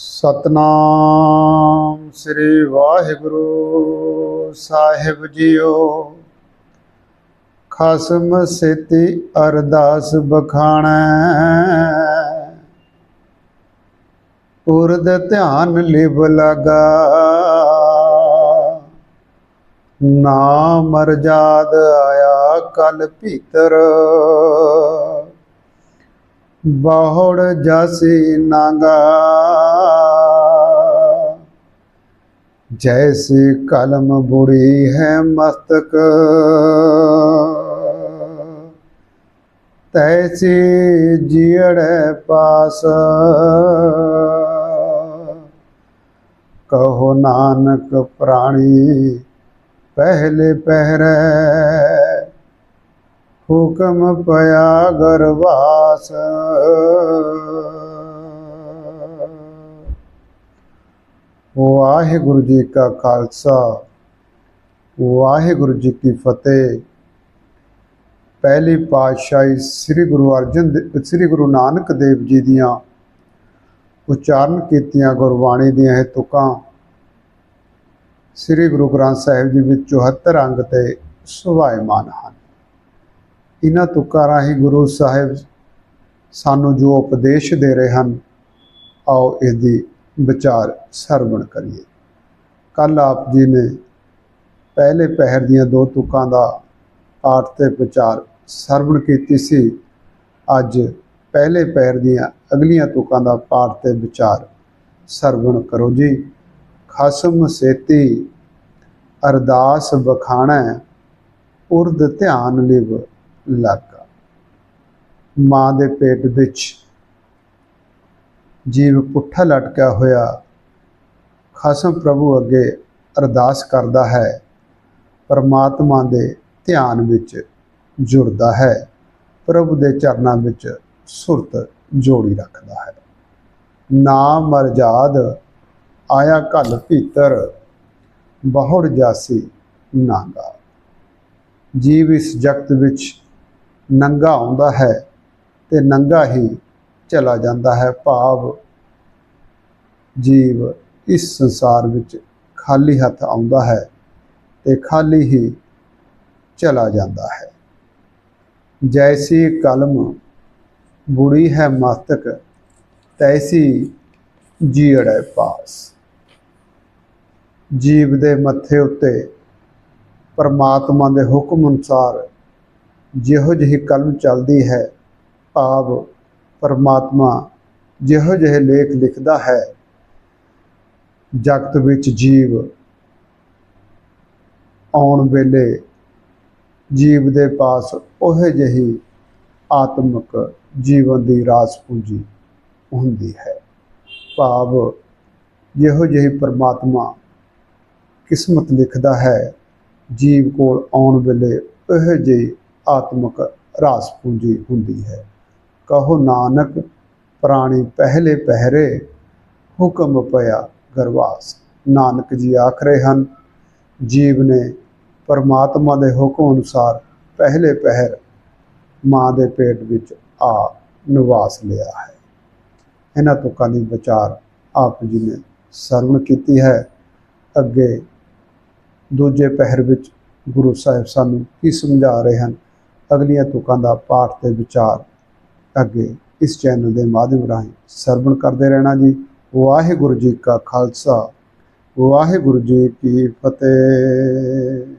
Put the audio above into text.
ਸਤਨਾਮ ਸ੍ਰੀ ਵਾਹਿਗੁਰੂ ਸਾਹਿਬ ਜੀਓ। ਖਸਮ ਸੇਤੀ ਅਰਦਾਸ ਬਖਾਣੈ। ਉਰਦ ਧਿਆਨ ਲਿਵ ਲਗਾ। ਨਾਮ ਮਰਜਾਦ ਆਇਆ ਕਲ ਭੀਤਰ। ਬਹੁੜ ਜਾਸੀ ਨਾਗਾ। ਜੈਸੀ ਕਲਮ ਬੁੜੀ ਹੈ ਮਸਤਕ ਤੈਸੀ ਜੀੜੈ ਪਾਸ ਕਹੋ ਨਾਨਕ ਪ੍ਰਾਣੀ ਪਹਿਲੇ ਪਹਿਰੇ ਹੁਕਮ ਪਿਆ ਗਰਵਾਸ ਵਾਹਿਗੁਰੂ ਜੀ ਕਾ ਖਾਲਸਾ, ਵਾਹਿਗੁਰੂ ਜੀ ਕੀ ਫਤਿਹ। ਪਹਿਲੀ ਪਾਤਸ਼ਾਹੀ ਸ੍ਰੀ ਗੁਰੂ ਅਰਜਨ ਦੇ- ਸ੍ਰੀ ਗੁਰੂ ਨਾਨਕ ਦੇਵ ਜੀ ਦੀਆਂ ਉਚਾਰਨ ਕੀਤੀਆਂ ਗੁਰਬਾਣੀ ਦੀਆਂ ਇਹ ਤੁਕਾਂ ਸ੍ਰੀ ਗੁਰੂ ਗ੍ਰੰਥ ਸਾਹਿਬ ਜੀ ਵਿੱਚ 74 ਅੰਗ ਤੇ ਸੁਭਾਇਮਾਨ ਹਨ। ਇਹਨਾਂ ਤੁਕਾਂ ਰਾਹੀਂ ਗੁਰੂ ਸਾਹਿਬ ਸਾਨੂੰ ਜੋ ਉਪਦੇਸ਼ ਦੇ ਰਹੇ ਹਨ, ਆਓ ਇਸ ਦੀ ਵਿਚਾਰ ਸਰਵਣ ਕਰੀਏ। ਕੱਲ ਆਪ ਜੀ ਨੇ ਪਹਿਲੇ ਪਹਿਰ ਦੀਆਂ ਦੋ ਤੁਕਾਂ ਦਾ ਪਾਠ ਤੇ ਵਿਚਾਰ ਸਰਵਣ ਕੀਤੀ ਸੀ। ਅੱਜ ਪਹਿਲੇ ਪਹਿਰ ਦੀਆਂ ਅਗਲੀਆਂ ਤੁਕਾਂ ਦਾ ਪਾਠ ਤੇ ਵਿਚਾਰ ਸਰਵਣ ਕਰੋ ਜੀ। ਖਸਮ ਸੇਤੀ, ਅਰਦਾਸ ਬਖਾਣਾ ਉਰਦ ਧਿਆਨ ਲਿਵ ਲਾਗਾ ਮਾਂ ਦੇ ਪੇਟ ਵਿੱਚ ਜੀਵ ਪੁੱਠਾ ਲਟਕਿਆ ਹੋਇਆ ਖਸਮ ਪ੍ਰਭੂ ਅੱਗੇ ਅਰਦਾਸ ਕਰਦਾ ਹੈ, ਪਰਮਾਤਮਾ ਦੇ ਧਿਆਨ ਵਿੱਚ ਜੁੜਦਾ ਹੈ, ਪ੍ਰਭੂ ਦੇ ਚਰਨਾਂ ਵਿੱਚ ਸੁਰਤ ਜੋੜੀ ਰੱਖਦਾ ਹੈ। ਨਾਮ ਮਰਜਾਦ, ਆਇਆ ਘਲ ਭੀਤਰ, ਬਹੁੜ ਜਾਸੀ ਨਾਗਾ। ਜੀਵ ਇਸ ਜਗਤ ਵਿੱਚ ਨੰਗਾ ਆਉਂਦਾ ਹੈ ਤੇ ਨੰਗਾ ਹੀ ਚਲਾ ਜਾਂਦਾ ਹੈ। ਭਾਵ ਜੀਵ ਇਸ ਸੰਸਾਰ ਵਿੱਚ ਖਾਲੀ ਹੱਥ ਆਉਂਦਾ ਹੈ ਤੇ ਖਾਲੀ ਹੀ ਚਲਾ ਜਾਂਦਾ ਹੈ। ਜੈਸੀ ਕਲਮ ਬੁੜੀ ਹੈ ਮਸਤਕ, ਤੈਸੀ ਜੀੜੈ ਪਾਸ। ਜੀਵ ਦੇ ਮੱਥੇ ਉੱਤੇ ਪਰਮਾਤਮਾ ਦੇ ਹੁਕਮ ਅਨੁਸਾਰ ਜਿਹੋ ਜਿਹੀ ਕਲਮ ਚੱਲਦੀ ਹੈ, ਭਾਵ ਪਰਮਾਤਮਾ ਜਿਹੋ ਜਿਹੇ ਲੇਖ ਲਿਖਦਾ ਹੈ, ਜਗਤ ਵਿੱਚ ਜੀਵ ਆਉਣ ਵੇਲੇ ਜੀਵ ਦੇ ਪਾਸ ਉਹ ਜਿਹੀ ਆਤਮਿਕ ਜੀਵਨ ਦੀ ਰਾਸ ਪੂੰਜੀ ਹੁੰਦੀ ਹੈ। ਭਾਵ ਜਿਹੋ ਜਿਹੀ ਪਰਮਾਤਮਾ ਕਿਸਮਤ ਲਿਖਦਾ ਹੈ, ਜੀਵ ਕੋਲ ਆਉਣ ਵੇਲੇ ਉਹ ਜਿਹੀ ਆਤਮਿਕ ਰਾਸ ਪੂੰਜੀ ਹੁੰਦੀ ਹੈ। ਕਹੋ ਨਾਨਕ, ਪ੍ਰਾਣੀ ਪਹਿਲੇ ਪਹਿਰੇ, ਹੁਕਮ ਪਿਆ ਗਰਵਾਸ। ਨਾਨਕ ਜੀ ਆਖ ਰਹੇ ਹਨ, ਜੀਵ ਨੇ ਪਰਮਾਤਮਾ ਦੇ ਹੁਕਮ ਅਨੁਸਾਰ ਪਹਿਲੇ ਪਹਿਰ ਮਾਂ ਦੇ ਪੇਟ ਵਿੱਚ ਆ ਨਿਵਾਸ ਲਿਆ ਹੈ। ਇਹਨਾਂ ਤੁਕਾਂ ਦੀ ਵਿਚਾਰ ਆਪ ਜੀ ਨੇ ਸਰਵਣ ਕੀਤੀ ਹੈ। ਅੱਗੇ ਦੂਜੇ ਪਹਿਰ ਵਿੱਚ ਗੁਰੂ ਸਾਹਿਬ ਸਾਨੂੰ ਕੀ ਸਮਝਾ ਰਹੇ ਹਨ? ਅਗਲੀਆਂ ਤੁਕਾਂ ਦਾ ਪਾਠ ਤੇ ਵਿਚਾਰ ਅੱਗੇ ਇਸ ਚੈਨਲ ਦੇ ਮਾਧਿਅਮ ਰਾਹੀਂ ਸਰਵਣ ਕਰਦੇ ਰਹਿਣਾ ਜੀ। ਵਾਹਿਗੁਰੂ ਜੀ ਕਾ ਖਾਲਸਾ। ਵਾਹਿਗੁਰੂ ਜੀ ਕੀ ਫਤਿਹ।